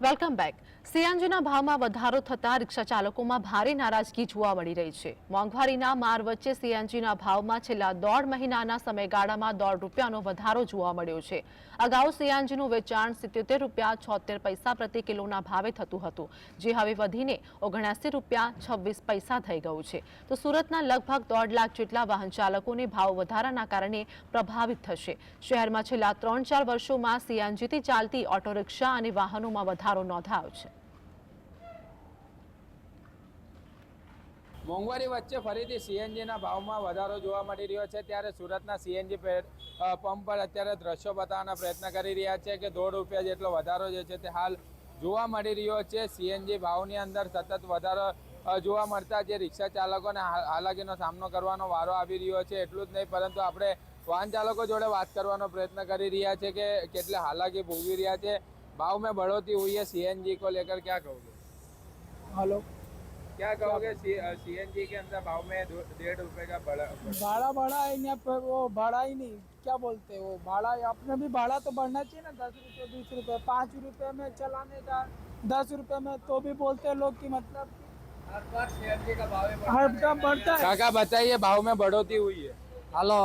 Welcome back. સિયાંજીના ભાવમાં વધારો થતાં રિક્ષા ચાલકોમાં ભારે નારાજગી જોવા મળી રહી છે. મોંઘવારીના માર વચ્ચે સીએનજીના ભાવમાં છેલ્લા દોઢ મહિનાના સમયગાળામાં દોઢ રૂપિયાનો વધારો જોવા મળ્યો છે. અગાઉ સીએનજીનું વેચાણ સિત્યોતેર રૂપિયા છોતેર પૈસા પ્રતિ કિલોના ભાવે થતું હતું, જે હવે વધીને ઓગણસી રૂપિયા છવ્વીસ પૈસા થઈ ગયું છે. તો સુરતના લગભગ દોઢ લાખ જેટલા વાહન ચાલકોને ભાવ વધારાના કારણે પ્રભાવિત થશે. શહેરમાં છેલ્લા ત્રણ ચાર વર્ષોમાં સીએનજીથી ચાલતી ઓટો રિક્ષા અને વાહનોમાં વધારો નોંધાયો છે. મોંઘવારી વચ્ચે ફરીથી સીએનજીના ભાવમાં વધારો જોવા મળી રહ્યો છે. ત્યારે સુરતના સીએનજી પંપ પર અત્યારે દ્રશ્યો બતાવવાના પ્રયત્ન કરી રહ્યા છે કે દોઢ રૂપિયા જેટલો વધારો જે છે તે હાલ જોવા મળી રહ્યો છે. સીએનજી ભાવની અંદર સતત વધારો જોવા મળતા જે રિક્ષા ચાલકોને હાલાકીનો સામનો કરવાનો વારો આવી રહ્યો છે. એટલું જ નહીં, પરંતુ આપણે વાહન ચાલકો જોડે વાત કરવાનો પ્રયત્ન કરી રહ્યા છે કે કેટલી હાલાકી ભોગવી રહ્યા છે. भाव में बढ़ोतरी हुई है सीएनजी को लेकर क्या कहोगे? हेलो। क्या कहोगे सीएनजी के अंदर भाव में डेढ़ रुपए का बढ़ा भाड़ा बढ़ा है यहाँ पे वो भाड़ा ही नहीं। क्या बोलते हैं? वो भाड़ा अपने भी भाड़ा तो बढ़ना चाहिए ना दस रुपये बीस रुपये पाँच रुपये में चलाने का दस रुपये में तो भी बोलते हैं लोग कि मतलब हर बार का भाव बढ़ता है। काका बताइए भाव में बढ़ोतरी हुई है? हेलो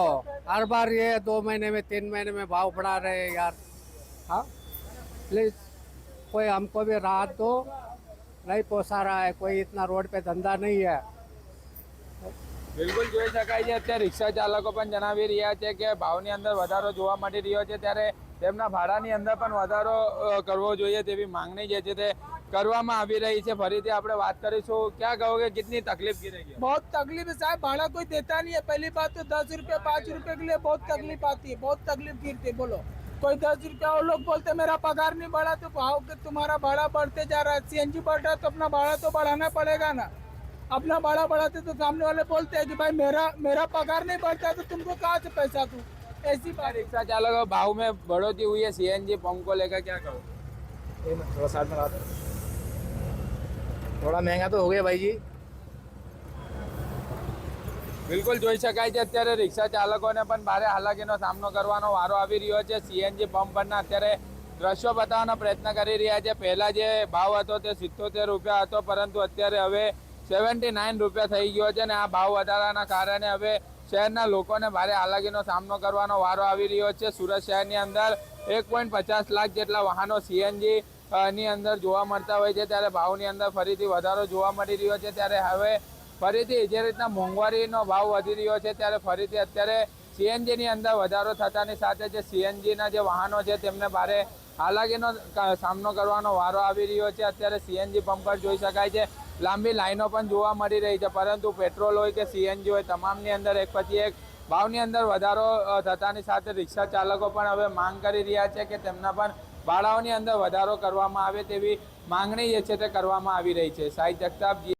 हर बार ये दो महीने में तीन महीने में भाव बढ़ा रहे हैं यार। हाँ? પ્લીઝ કોઈ हमको भी राहत दो नहीं पोसा रहा है कोई इतना रोड ધંધા નહીં હે. બિલકુલ જોઈ શકાય છે. અત્યારે રિક્ષા ચાલકો પણ જણાવી રહ્યા છે કે ભાવની અંદર વધારો જોવા મળી રહ્યો છે. ત્યારે તેમના ભાડાની અંદર પણ વધારો કરવો જોઈએ તેવી માંગણી જે છે તે કરવામાં આવી રહી છે. ફરીથી આપણે વાત કરીશું ક્યાં કહો કે કેટલી તકલીફ ગીરેગી બહુ તકલીફ સાહેબ ભાડા કોઈ દેતા નહીં પહેલી વાત તો દસ રૂપિયા પાંચ રૂપિયા કે લીધે બહુ તકલીફ આતી બહુ તકલીફ ગીરતી બોલો. कोई दस रुपया और लोग बोलते मेरा पगार नहीं बढ़ा तो भाव के तुम्हारा भाड़ा बढ़ते जा रहा है। सीएनजी बढ़ रहा है तो अपना भाड़ा तो बढ़ाना पड़ेगा ना। अपना भाड़ा बढ़ाते तो सामने वाले बोलते हैं कि भाई मेरा मेरा पगार नहीं बढ़ता है तो तुमको कहाँ से पैसा दूँ? ऐसी बात रिक्शा चालकों भाव में बढ़ोतरी हुई है सीएनजी पंप को लेकर क्या कहो? थोड़ा साथ में थोड़ा महँगा तो हो गया भाई जी। બિલકુલ જોઈ શકાય છે અત્યારે રિક્ષા ચાલકોને પણ ભારે હાલાકીનો સામનો કરવાનો વારો આવી રહ્યો છે. સીએનજી પંપ પરના અત્યારે દ્રશ્યો બતાવવાનો પ્રયત્ન કરી રહ્યા છે. પહેલા જે ભાવ હતો તે સિત્તોતેર રૂપિયા હતો, પરંતુ અત્યારે હવે સેવન્ટી નાઇન રૂપિયા થઈ ગયો છે અને આ ભાવ વધારાના કારણે હવે શહેરના લોકોને ભારે હાલાકીનો સામનો કરવાનો વારો આવી રહ્યો છે. સુરત શહેરની અંદર એક પોઈન્ટ પચાસ લાખ જેટલા વાહનો સીએનજી ની અંદર જોવા મળતા હોય છે. ત્યારે ભાવની અંદર ફરીથી વધારો જોવા મળી રહ્યો છે. ત્યારે હવે ફરીથી જે રીતના મોંઘવારીનો ભાવ વધી રહ્યો છે, ત્યારે ફરીથી અત્યારે સીએનજીની અંદર વધારો થતાની સાથે જે સીએનજીના જે વાહનો છે, તેમને ભારે હાલાકીનો સામનો કરવાનો વારો આવી રહ્યો છે. અત્યારે સીએનજી પંપ પર જોઈ શકાય છે, લાંબી લાઈનો પણ જોવા મળી રહી છે, પરંતુ પેટ્રોલ હોય કે સીએનજી હોય, તમામની અંદર એક પછી એક ભાવની અંદર વધારો થતાની સાથે રિક્ષા ચાલકો પણ હવે માંગ કરી રહ્યા છે કે તેમના પણ ભાડાઓની અંદર વધારો કરવામાં આવે તેવી માંગણી જે છે તે કરવામાં આવી રહી છે. સાહિત્ય જગતાપ જી